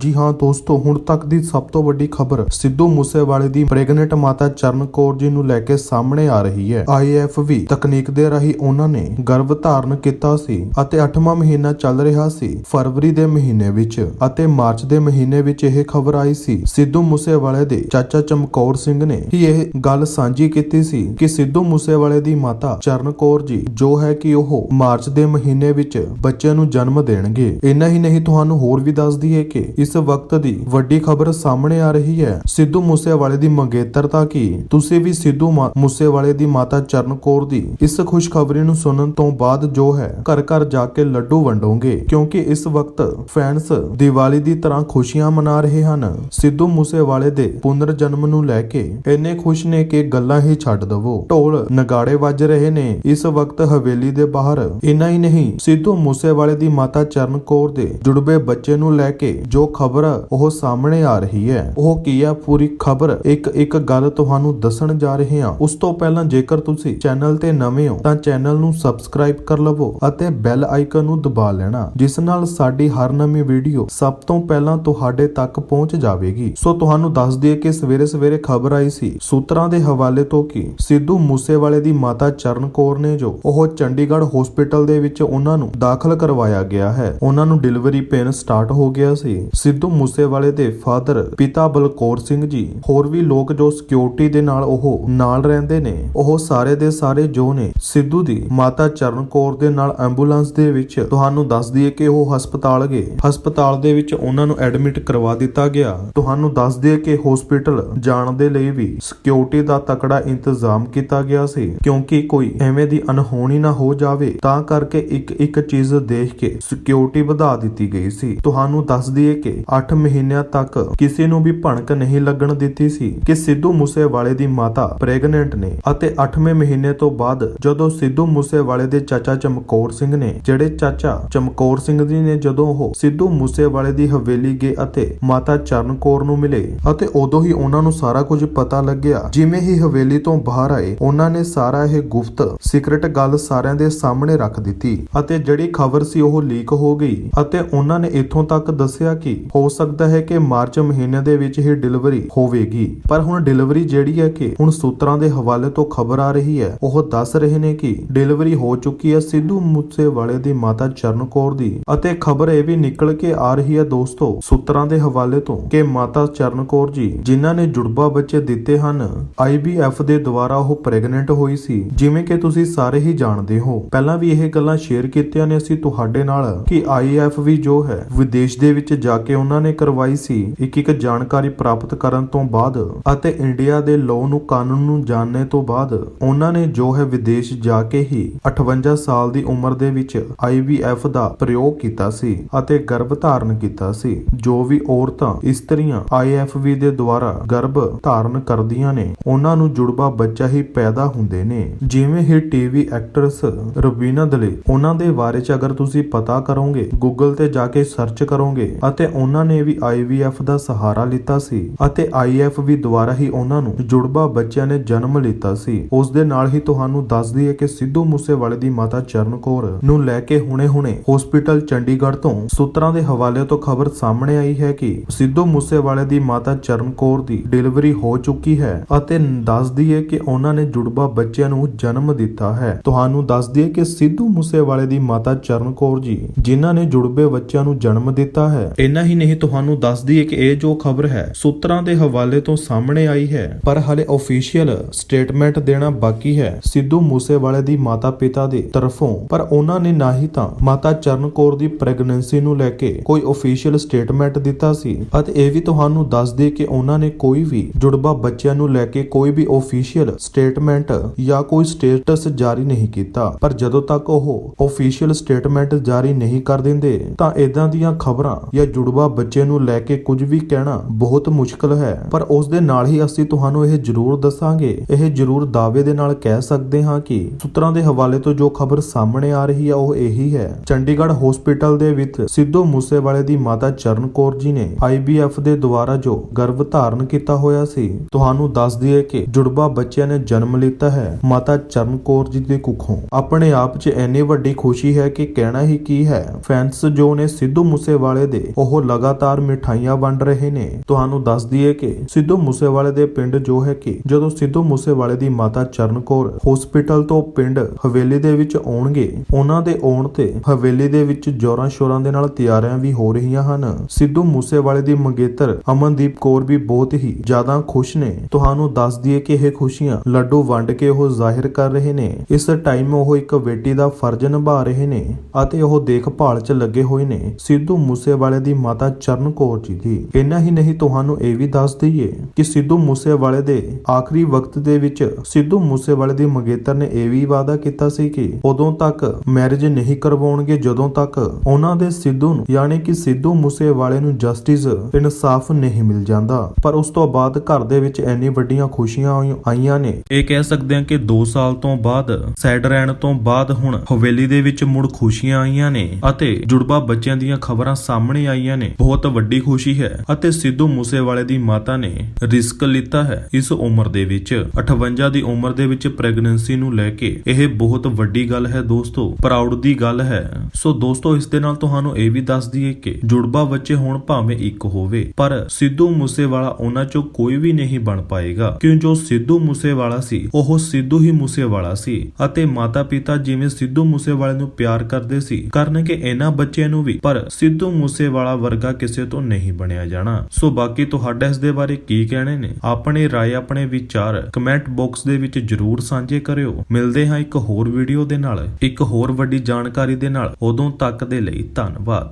ਜੀ ਹਾਂ ਦੋਸਤੋ, ਹੁਣ ਤੱਕ ਦੀ ਸਭ ਤੋਂ ਵੱਡੀ ਖਬਰ ਸਿੱਧੂ ਮੂਸੇਵਾਲੇ ਦੀ ਪ੍ਰੈਗਨੈਂਟ ਮਾਤਾ ਚਰਨ ਕੌਰ ਜੀ ਨੂੰ ਲੈ ਕੇ ਸਾਹਮਣੇ ਆ ਰਹੀ ਹੈ। ਆਈਐਫਵੀ ਤਕਨੀਕ ਦੇ ਰਾਹੀਂ ਉਹਨਾਂ ਨੇ ਗਰਭ ਧਾਰਨ ਕੀਤਾ ਸੀ ਅਤੇ 8ਵਾਂ ਮਹੀਨਾ ਚੱਲ ਰਿਹਾ ਸੀ ਫਰਵਰੀ ਦੇ ਮਹੀਨੇ ਵਿੱਚ ਅਤੇ ਮਾਰਚ ਦੇ ਮਹੀਨੇ ਵਿੱਚ ਇਹ ਖਬਰ ਆਈ ਸੀ। ਸਿੱਧੂ ਮੂਸੇਵਾਲੇ ਦੇ ਚਾਚਾ ਚਮਕੌਰ ਸਿੰਘ ਨੇ ਹੀ ਇਹ ਗੱਲ ਸਾਂਝੀ ਕੀਤੀ ਸੀ ਕਿ ਸਿੱਧੂ ਮੂਸੇਵਾਲੇ ਦੀ ਮਾਤਾ ਚਰਨ ਕੌਰ ਜੀ, ਜੋ ਹੈ ਕਿ ਉਹ ਮਾਰਚ ਦੇ ਮਹੀਨੇ ਵਿੱਚ ਬੱਚੇ ਨੂੰ ਜਨਮ ਦੇਣਗੇ। ਇੰਨਾ ਹੀ ਨਹੀਂ, ਤੁਹਾਨੂੰ ਹੋਰ ਵੀ ਦੱਸ ਦਈਏ ਕਿ ਇਸ ਇਸ ਵਕਤ ਦੀ ਵੱਡੀ ਖਬਰ ਸਾਹਮਣੇ ਆ ਰਹੀ ਹੈ। ਸਿੱਧੂ ਮੂਸੇਵਾਲੇ ਦੀ ਮੰਗੇਤਰਤਾ ਕੀ? ਤੁਸੀਂ ਵੀ ਸਿੱਧੂ ਮੂਸੇਵਾਲੇ ਦੀ ਮਾਤਾ ਚਰਨ ਕੌਰ ਦੀ ਇਸ ਖੁਸ਼ਖਬਰੀ ਨੂੰ ਸੁਣਨ ਤੋਂ ਬਾਅਦ ਜੋ ਹੈ ਘਰ ਘਰ ਜਾ ਕੇ ਲੱਡੂ ਵੰਡੋਗੇ। ਕਿਉਂਕਿ ਇਸ ਵਕਤ ਫੈਨਸ ਦੀਵਾਲੀ ਦੀ ਤਰ੍ਹਾਂ ਖੁਸ਼ੀਆਂ ਮਨਾ ਰਹੇ ਹਨ। ਸਿੱਧੂ ਮੂਸੇਵਾਲੇ ਦੇ ਪੁਨਰ ਜਨਮ ਨੂੰ ਲੈ ਕੇ ਇੰਨੇ ਖੁਸ਼ ਨੇ ਕਿ ਗੱਲਾਂ ਹੀ ਛੱਡ ਦਵੋ। ਢੋਲ ਨਗਾੜੇ ਵੱਜ ਰਹੇ ਨੇ। ਇਸ ਵਕਤ ਹਵੇਲੀ ਦੇ ਬਾਹਰ ਇੰਨਾ ਹੀ ਨਹੀਂ, ਸਿੱਧੂ ਮੂਸੇਵਾਲੇ ਦੀ ਮਾਤਾ ਚਰਨ ਕੌਰ ਦੇ ਜੁੜਵੇ ਬੱਚੇ ਨੂੰ ਲੈ ਕੇ ਜੋ ਖਬਰ ਉਹ ਸਾਹਮਣੇ ਆ ਰਹੀ ਹੈ। ਉਹ ਕੀ ਹੈ? ਪੂਰੀ ਖਬਰ ਇੱਕ ਇੱਕ ਗੱਲ ਤੁਹਾਨੂੰ ਦੱਸਣ ਜਾ ਰਹੇ ਹਾਂ। ਉਸ ਤੋਂ ਪਹਿਲਾਂ ਜੇਕਰ ਤੁਸੀਂ ਚੈਨਲ ਤੇ ਨਵੇਂ ਹੋ, ਤਾਂ ਚੈਨਲ ਨੂੰ ਸਬਸਕ੍ਰਾਈਬ ਕਰ ਲਵੋ ਅਤੇ ਬੈਲ ਆਈਕਨ ਨੂੰ ਦਬਾ ਲੈਣਾ, ਜਿਸ ਨਾਲ ਸਾਡੀ ਹਰ ਨਵੀਂ ਵੀਡੀਓ ਸਭ ਤੋਂ ਪਹਿਲਾਂ ਤੁਹਾਡੇ ਤੱਕ ਪਹੁੰਚ ਜਾਵੇਗੀ। ਸੋ ਤੁਹਾਨੂੰ ਦੱਸ ਦਈਏ ਕਿ ਸਵੇਰੇ ਸਵੇਰੇ ਖਬਰ ਆਈ ਸੀ, ਸੂਤਰਾਂ ਦੇ ਹਵਾਲੇ ਤੋਂ ਕਿ ਸਿੱਧੂ ਮੂਸੇਵਾਲੇ ਦੀ ਮਾਤਾ ਚਰਨ ਕੌਰ ਨੇ ਜੋ ਉਹ ਚੰਡੀਗੜ੍ਹ ਹਸਪੀਟਲ ਦੇ ਵਿੱਚ ਉਹਨਾਂ ਨੂੰ ਦਾਖਲ ਕਰਵਾਇਆ ਗਿਆ ਹੈ, ਉਹਨਾਂ ਨੂੰ ਡਿਲੀਵਰੀ ਪੇਨ ਸਟਾਰਟ ਹੋ ਗਿਆ ਸੀ। ਸਿੱਧੂ ਮੂਸੇਵਾਲੇ ਦੇ ਫਾਦਰ ਪਿਤਾ ਬਲਕੌਰ ਸਿੰਘ ਜੀ, ਹੋਰ ਵੀ ਲੋਕ ਜੋ ਸਿਕਿਉਰਿਟੀ ਦੇ ਨਾਲ ਉਹ ਨਾਲ ਰਹਿੰਦੇ ਨੇ, ਉਹ ਸਾਰੇ ਦੇ ਸਾਰੇ ਜੋ ਨੇ, ਸਿੱਧੂ ਦੀ ਮਾਤਾ ਚਰਨ ਕੌਰ ਦੇ ਨਾਲ ਐਂਬੂਲੈਂਸ ਦੇ ਵਿੱਚ ਤੁਹਾਨੂੰ ਦੱਸ ਦਈਏ ਕਿ ਉਹ ਹਸਪਤਾਲ ਗਏ। ਹਸਪਤਾਲ ਦੇ ਵਿੱਚ ਉਹਨਾਂ ਨੂੰ ਐਡਮਿਟ ਕਰਵਾ ਦਿੱਤਾ ਗਿਆ। ਤੁਹਾਨੂੰ ਦੱਸ ਦਈਏ ਕਿ ਹਸਪੀਟਲ ਜਾਣ ਦੇ ਲਈ ਵੀ ਸਿਕਿਉਰਿਟੀ ਦਾ ਤਕੜਾ ਇੰਤਜ਼ਾਮ ਕੀਤਾ ਗਿਆ ਸੀ, ਕਿਉਂਕਿ ਕੋਈ ਐਵੇਂ ਦੀ ਅਨਹੋਣੀ ਨਾ ਹੋ ਜਾਵੇ, ਤਾਂ ਕਰਕੇ ਇੱਕ ਇੱਕ ਚੀਜ਼ ਦੇਖ ਕੇ ਸਿਕਿਉਰਿਟੀ ਵਧਾ ਦਿੱਤੀ ਗਈ ਸੀ। ਤੁਹਾਨੂੰ ਦੱਸ ਦਈਏ ਕਿ 8 ਮਹੀਨਿਆਂ ਤੱਕ ਕਿਸੇ ਨੂੰ ਵੀ ਭਣਕ ਨਹੀਂ ਲੱਗਣ ਦਿੱਤੀ ਸੀ ਕਿ ਸਿੱਧੂ ਮੂਸੇਵਾਲੇ ਦੀ ਮਾਤਾ ਪ੍ਰੈਗਨੈਂਟ ਨੇ ਅਤੇ 8ਵੇਂ ਮਹੀਨੇ ਤੋਂ ਬਾਅਦ ਜਦੋਂ ਸਿੱਧੂ ਮੂਸੇਵਾਲੇ ਦੇ ਚਾਚਾ ਚਮਕੌਰ ਸਿੰਘ ਨੇ, ਜਿਹੜੇ ਚਾਚਾ ਚਮਕੌਰ ਸਿੰਘ ਜੀ ਨੇ ਜਦੋਂ ਉਹ ਸਿੱਧੂ ਮੂਸੇਵਾਲੇ ਦੀ ਹਵੇਲੀ ਗਏ ਅਤੇ ਮਾਤਾ ਚਰਨ ਕੌਰ ਨੂੰ ਮਿਲੇ ਅਤੇ ਉਦੋਂ ਹੀ ਉਹਨਾਂ ਨੂੰ ਸਾਰਾ ਕੁਝ ਪਤਾ ਲੱਗਿਆ, ਜਿਵੇਂ ਹੀ ਹਵੇਲੀ ਤੋਂ ਬਾਹਰ ਆਏ, ਉਹਨਾਂ ਨੇ ਸਾਰਾ ਇਹ ਗੁਪਤ ਸੀਕ੍ਰੀਟ ਗੱਲ ਸਾਰਿਆਂ ਦੇ ਸਾਹਮਣੇ ਰੱਖ ਦਿੱਤੀ ਅਤੇ ਜਿਹੜੀ ਖਬਰ ਸੀ ਉਹ ਲੀਕ ਹੋ ਗਈ ਅਤੇ ਉਹਨਾਂ ਨੇ ਇੱਥੋਂ ਤੱਕ ਦੱਸਿਆ ਕਿ ਹੋ ਸਕਦਾ ਹੈ ਕਿ ਮਾਰਚ ਮਹੀਨੇ ਦੇ ਵਿੱਚ ਹੀ ਡਿਲੀਵਰੀ ਹੋਵੇਗੀ। ਪਰ ਹੁਣ ਡਿਲੀਵਰੀ ਜਿਹੜੀ ਹੈ ਕਿ ਹੁਣ ਸੂਤਰਾਂ ਦੇ ਹਵਾਲੇ ਤੋਂ ਖਬਰ ਆ ਰਹੀ ਹੈ, ਉਹ ਦੱਸ ਰਹੇ ਨੇ ਕਿ ਡਿਲੀਵਰੀ ਹੋ ਚੁੱਕੀ ਹੈ ਸਿੱਧੂ ਮੂਸੇਵਾਲੇ ਦੀ ਮਾਤਾ ਚਰਨ ਕੌਰ ਦੀ। ਅਤੇ ਖਬਰ ਇਹ ਵੀ ਨਿਕਲ ਕੇ ਆ ਰਹੀ ਹੈ ਦੋਸਤੋ, ਸੂਤਰਾਂ ਦੇ ਹਵਾਲੇ ਤੋਂ ਕਿ ਮਾਤਾ ਚਰਨ ਕੌਰ ਜੀ, ਜਿਨ੍ਹਾਂ ਨੇ ਜੁੜਵਾ ਬੱਚੇ ਦਿੱਤੇ ਹਨ IVF ਦੇ ਦੁਆਰਾ ਉਹ ਪ੍ਰੈਗਨੈਂਟ ਹੋਈ ਸੀ। ਜਿਵੇਂ ਕਿ ਤੁਸੀਂ ਸਾਰੇ ਹੀ ਜਾਣਦੇ ਹੋ। ਪਹਿਲਾਂ ਵੀ ਇਹ ਗੱਲਾਂ ਸ਼ੇਅਰ ਕੀਤੀਆਂ ਨੇ ਅਸੀਂ ਤੁਹਾਡੇ ਨਾਲ ਕਿ IVF ਵੀ ਜੋ ਹੈ, ਵਿਦੇਸ਼ ਦੇ ਵਿੱਚ ਜਾ ਕੇ ਉਹਨਾਂ ਨੇ ਕਰਵਾਈ ਸੀ। ਇੱਕ ਇੱਕ ਜਾਣਕਾਰੀ ਪ੍ਰਾਪਤ ਕਰਨ ਤੋਂ ਬਾਅਦ ਅਤੇ ਇੰਡੀਆ ਦੇ ਲਾਅ ਨੂੰ ਕਾਨੂੰਨ ਨੂੰ ਜਾਣਨੇ ਤੋਂ ਬਾਅਦ ਉਹਨਾਂ ਨੇ ਜੋ ਹੈ ਵਿਦੇਸ਼ ਜਾ ਕੇ ਹੀ 58 ਸਾਲ ਦੀ ਉਮਰ ਦੇ ਵਿੱਚ IVF ਦਾ ਪ੍ਰਯੋਗ ਕੀਤਾ ਸੀ ਅਤੇ ਗਰਭ ਧਾਰਨ ਕੀਤਾ ਸੀ। ਜੋ ਵੀ ਔਰਤਾਂ ਇਸਤਰੀਆਂ IFV ਦੇ ਦੁਆਰਾ ਗਰਭ ਧਾਰਨ ਕਰਦੀਆਂ ਨੇ, ਉਹਨਾਂ ਨੂੰ ਜੁੜਵਾ ਬੱਚਾ ਹੀ ਪੈਦਾ ਹੁੰਦੇ ਨੇ। ਜਿਵੇਂ ਹੀ ਟੀਵੀ ਐਕਟਰਸ ਰਵੀਨਾ ਦਲੇ, ਉਹਨਾਂ ਦੇ ਬਾਰੇ ਚ ਅਗਰ ਤੁਸੀਂ ਪਤਾ ਕਰੋਗੇ ਗੂਗਲ ਤੇ ਜਾ ਕੇ ਸਰਚ ਕਰੋਗੇ ਅਤੇ ਉਹਨਾਂ ਨੇ ਵੀ IVF ਦਾ ਸਹਾਰਾ ਲਿੱਤਾ ਸੀ ਅਤੇ IFV ਦੁਆਰਾ ਹੀ ਉਹਨਾਂ ਨੂੰ ਜੁੜਵਾ ਬੱਚਿਆਂ ਨੇ ਜਨਮ ਲਿੱਤਾ ਸੀ। ਉਸ ਦੇ ਨਾਲ ਹੀ ਤੁਹਾਨੂੰ ਦੱਸ ਦਈਏ ਕਿ ਸਿੱਧੂ ਮੂਸੇਵਾਲੇ ਦੀ ਮਾਤਾ ਚਰਨ ਕੌਰ ਨੂੰ ਲੈ ਕੇ ਹੁਣੇ-ਹੁਣੇ ਹਸਪੀਟਲ ਚੰਡੀਗੜ੍ਹ ਤੋਂ ਸੂਤਰਾਂ ਦੇ ਹਵਾਲੇ ਤੋਂ ਖਬਰ ਸਾਹਮਣੇ ਆਈ ਹੈ ਕਿ ਸਿੱਧੂ ਮੂਸੇਵਾਲੇ ਦੀ ਮਾਤਾ ਚਰਨ ਕੌਰ ਦੀ ਡਿਲੀਵਰੀ ਹੋ ਚੁੱਕੀ ਹੈ ਅਤੇ ਦੱਸ ਦਈਏ ਕਿ ਉਹਨਾਂ ਨੇ ਜੁੜਵਾ ਬੱਚਿਆਂ ਨੂੰ ਜਨਮ ਦਿੱਤਾ ਹੈ। ਤੁਹਾਨੂੰ ਦੱਸ ਦਈਏ ਕਿ ਸਿੱਧੂ ਮੂਸੇਵਾਲੇ ਦੀ ਮਾਤਾ ਚਰਨ ਕੌਰ ਜੀ, ਜਿਨ੍ਹਾਂ ਨੇ ਜੁੜਵੇ ਬੱਚਿਆਂ ਨੂੰ ਜਨਮ ਦਿੱਤਾ ਹੈ। ਇਹਨਾਂ ਹੀ ਨਹੀਂ ਤੁਹਾਨੂੰ ਦੱਸ ਦਈਏ ਕਿ ਇਹ ਜੋ ਖਬਰ ਹੈ, ਸੂਤਰਾਂ ਦੇ ਹਵਾਲੇ ਤੋਂ ਸਾਹਮਣੇ ਆਈ ਹੈ। ਪਰ ਹਾਲੇ ਅਫੀਸ਼ੀਅਲ ਸਟੇਟਮੈਂਟ ਦੇਣਾ ਬਾਕੀ ਹੈ। ਸਿੱਧੂ ਮੂਸੇਵਾਲੇ ਦੀ ਮਾਤਾ ਪਿਤਾ ਦੇ ਤਰਫੋਂ, ਪਰ ਉਹਨਾਂ ਨੇ ਨਾ ਹੀ ਤਾਂ ਮਾਤਾ ਚਰਨ ਦੀ ਪ੍ਰੈਗਨੈਂਸੀ ਨੂੰ ਲੈ ਕੇ ਕੋਈ ਅਫੀਸ਼ੀਅਲ ਸਟੇਟਮੈਂਟ ਦਿੱਤਾ ਸੀ। ਅਤੇ ਇਹ ਵੀ ਤੁਹਾਨੂੰ ਦੱਸ ਦੇ ਕਿ ਉਹਨਾਂ ਨੇ ਕੋਈ ਵੀ ਜੁੜਵਾ ਬੱਚਿਆਂ ਨੂੰ ਲੈ ਕੇ ਕੋਈ ਵੀ ਅਫੀਸ਼ੀਅਲ ਸਟੇਟਮੈਂਟ ਜਾਂ ਕੋਈ ਸਟੇਟਸ ਜਾਰੀ ਨਹੀਂ ਕੀਤਾ। ਪਰ ਜਦੋਂ ਤੱਕ ਉਹ ਅਫੀਸ਼ੀਅਲ ਸਟੇਟਮੈਂਟ ਜਾਰੀ ਨਹੀਂ ਕਰ ਦਿੰਦੇ, ਤਾਂ ਇਦਾਂ ਦੀਆਂ ਖਬਰਾਂ ਜਾਂ ਜੁੜਵਾ ਬੱਚੇ ਨੂੰ ਲੈ ਕੇ ਕੁਝ ਵੀ ਕਹਿਣਾ ਬਹੁਤ ਮੁਸ਼ਕਲ ਹੈ, ਪਰ ਉਸ ਦੇ ਨਾਲ ਹੀ ਅਸੀਂ ਤੁਹਾਨੂੰ ਇਹ ਜ਼ਰੂਰ ਦੱਸਾਂਗੇ। ਇਹ ਜ਼ਰੂਰ ਦਾਅਵੇ ਦੇ ਨਾਲ ਕਹਿ ਸਕਦੇ ਹਾਂ ਕਿ ਸੂਤਰਾਂ ਦੇ ਹਵਾਲੇ ਤੋਂ ਜੋ ਖਬਰ ਸਾਹਮਣੇ ਆ ਰਹੀ ਹੈ ਉਹ ਇਹੀ ਹੈ। ਚੰਡੀਗੜ੍ਹ ਹਸਪੀਟਲ ਦੇ ਵਿੱਚ ਸਿੱਧੂ ਮੂਸੇਵਾਲੇ ਦੀ ਮਾਤਾ ਚਰਨ ਜੀ ਨੇ IVF ਦੇ ਦੁਆਰਾ ਜੋ ਗਰਭ ਧਾਰਨ ਕੀਤਾ ਹੋਇਆ ਸੀ, ਤੁਹਾਨੂੰ ਦੱਸ ਦਈਏ ਕਿ ਜੁੜਵਾ ਬੱਚਿਆਂ ਨੇ ਜਨਮ ਲਿੱਤਾ ਹੈ, ਮਾਤਾ ਚਰਨ ਕੌਰ ਜੀ ਦੇ ਕੁੱਖੋਂ। ਆਪਣੇ ਆਪ 'ਚ ਇੰਨੀ ਵੱਡੀ ਖੁਸ਼ੀ ਹੈ ਕਿ ਕਹਿਣਾ ਹੀ ਕੀ ਹੈ ਫੈਨਸ ਜੋ ਨੇ ਸਿੱਧੂ ਮੂਸੇਵਾਲੇ ਦੇ ਉਹ ਲਗਾਤਾਰ ਮਿਠਾਈਆਂ ਵੰਡ ਰਹੇ ਨੇ। ਤੁਹਾਨੂੰ ਦੱਸ ਦਈਏ ਕਿ ਸਿੱਧੂ ਮੂਸੇਵਾਲੇ ਦੇ ਪਿੰਡ ਜੋ ਹੈ ਕਿ ਜਦੋਂ ਸਿੱਧੂ ਮੂਸੇਵਾਲੇ ਦੀ ਮਾਤਾ ਚਰਨ ਹਸਪੀਟਲ ਤੋਂ ਪਿੰਡ ਹਵੇਲੀ ਦੇ ਵਿੱਚ ਆਉਣਗੇ, ਉਹਨਾਂ ਦੇ ਆਉਣ ਤੇ ਹਵੇਲੀ ਦੇ ਵਿੱਚ ਜੋਰਾਂ ਸ਼ੋਰਾਂ ਦੇ ਨਾਲ ਤਿਆਰੀਆਂ ਵੀ ਹੋ ਰਹੀਆਂ ਹਨ। ਸਿੱਧੂ ਮੂਸੇਵਾਲੇ ਦੀ ਮੰਗੇਤਰ ਅਮਨਦੀਪ ਕੌਰ ਵੀ ਬਹੁਤ ਹੀ ਜ਼ਿਆਦਾ ਖੁਸ਼ ਨੇ। ਤੁਹਾਨੂੰ ਦੱਸ ਦਈਏ ਕਿ ਇਹ ਖੁਸ਼ੀਆਂ ਲੱਡੂ ਵੰਡ ਕੇ ਉਹ ਜ਼ਾਹਿਰ ਕਰ ਰਹੇ ਨੇ। ਇਸ ਟਾਈਮ ਉਹ ਇੱਕ ਬੇਟੀ ਦਾ ਫਰਜ਼ ਨਿਭਾ ਰਹੇ ਨੇ ਅਤੇ ਉਹ ਦੇਖਭਾਲ 'ਚ ਲੱਗੇ ਹੋਏ ਨੇ। ਸਿੱਧੂ ਮੂਸੇਵਾਲੇ ਦੀ ਮਾਤਾ ਚਰਨ ਕੌਰ ਜੀ ਦੀ। ਇੰਨਾ ਹੀ ਨਹੀਂ ਤੁਹਾਨੂੰ ਇਹ ਵੀ ਦੱਸ ਦਈਏ ਕਿ ਸਿੱਧੂ ਮੂਸੇਵਾਲੇ ਦੇ ਆਖਰੀ ਵਕਤ ਦੇ ਵਿੱਚ ਸਿੱਧੂ ਮੂਸੇਵਾਲੇ ਦੀ ਮੰਗੇਤਰ ਨੇ ਇਹ ਵੀ ਵਾਅਦਾ ਕੀਤਾ ਸੀ ਕਿ ਉਦੋਂ ਤੱਕ ਮੈਰਿਜ ਨਹੀਂ ਕਰਵਾਉਣਗੇ, ਜਦੋਂ ਤੱਕ ਉਹਨਾਂ ਦੇ ਸਿੱਧੂ ਨੂੰ, ਯਾਨੀ ਕਿ ਸਿੱਧੂ ਮੂਸੇਵਾਲੇ ਨੂੰ ਜਸਟਿਸ ਇਨਸਾਫ ਨਹੀਂ ਮਿਲ ਜਾਂਦਾ। ਪਰ ਉਸ ਤੋਂ ਬਾਅਦ ਘਰ ਦੇ ਵਿੱਚ ਇੰਨੀ ਵੱਡੀਆਂ ਖੁਸ਼ੀਆਂ ਆਈਆਂ ਨੇ। ਇਹ ਕਹਿ ਸਕਦੇ ਹਾਂ ਕਿ 2 ਸਾਲ ਤੋਂ ਬਾਅਦ ਸੈਡ ਰਹਿਣ ਤੋਂ ਬਾਅਦ ਹੁਣ ਹਵੇਲੀ ਦੇ ਵਿੱਚ ਮੁੜ ਖੁਸ਼ੀਆਂ ਆਈਆਂ ਨੇ ਅਤੇ ਜੁੜਵਾ ਬੱਚਿਆਂ ਦੀਆਂ ਖਬਰਾਂ ਸਾਹਮਣੇ ਆਈਆਂ ਨੇ। ਬਹੁਤ ਵੱਡੀ ਖੁਸ਼ੀ ਹੈ ਅਤੇ ਸਿੱਧੂ ਮੂਸੇਵਾਲੇ ਦੀ ਮਾਤਾ ਨੇ ਰਿਸਕ ਲਿੱਤਾ ਹੈ ਇਸ ਉਮਰ ਦੇ ਵਿੱਚ। 58 ਦੀ ਉਮਰ ਦੇ ਵਿੱਚ ਪ੍ਰੈਗਨੈਂਸੀ ਨੂੰ ਲੈ ਕੇ ਇਹ ਬਹੁਤ ਵੱਡੀ ਗੱਲ ਹੈ ਦੋਸਤੋ, ਪ੍ਰਾਊਡ ਦੀ ਗੱਲ ਹੈ। ਸੋ ਦੋਸਤੋ, ਇਸ ਦੇ ਨਾਲ ਤੁਹਾਨੂੰ ਇਹ ਵੀ ਦੱਸ ਦਈਏ ਕਿ ਜੁੜਵਾ ਬੱਚੇ ਹੋਣ ਭਾਵੇਂ ਇੱਕ ਹੋਵੇ, ਪਰ ਸਿੱਧੂ ਮੂਸੇਵਾਲਾ ਉਹਨਾਂ ਚੋਂ ਕੋਈ ਵੀ ਨਹੀਂ ਬਣ ਪਾਏਗਾ। ਕਿਉਂ ਜੋ ਸਿੱਧੂ ਮੂਸੇਵਾਲਾ ਸੀ, ਉਹ ਸਿੱਧੂ ਹੀ ਮੂਸੇਵਾਲਾ ਸੀ ਅਤੇ ਮਾਤਾ ਪਿਤਾ ਜਿਵੇਂ ਸਿੱਧੂ ਮੂਸੇਵਾਲੇ ਨੂੰ ਪਿਆਰ ਕਰਦੇ ਸੀ ਕਰਨਗੇ ਇਹਨਾਂ ਬੱਚਿਆਂ ਨੂੰ ਵੀ। ਪਰ ਸਿੱਧੂ ਮੂਸੇਵਾਲਾ ਵਰਗ ਕਿਸੇ ਤੋਂ ਨਹੀਂ ਬਣਿਆ ਜਾਣਾ। ਸੋ ਬਾਕੀ ਤੁਹਾਡਾ ਇਸ ਦੇ ਬਾਰੇ ਕੀ ਕਹਿਣੇ ਨੇ? ਆਪਣੇ ਰਾਏ ਆਪਣੇ ਵਿਚਾਰ ਕਮੈਂਟ ਬਾਕਸ ਦੇ ਵਿੱਚ ਜਰੂਰ ਸਾਂਝੇ ਕਰਿਓ। ਮਿਲਦੇ ਹਾਂ ਇੱਕ ਹੋਰ ਵੀਡੀਓ ਦੇ ਨਾਲ। ਇੱਕ ਹੋਰ ਵੱਡੀ ਜਾਣਕਾਰੀ ਦੇ ਨਾਲ। ਉਦੋਂ ਤੱਕ ਦੇ ਲਈ ਧੰਨਵਾਦ।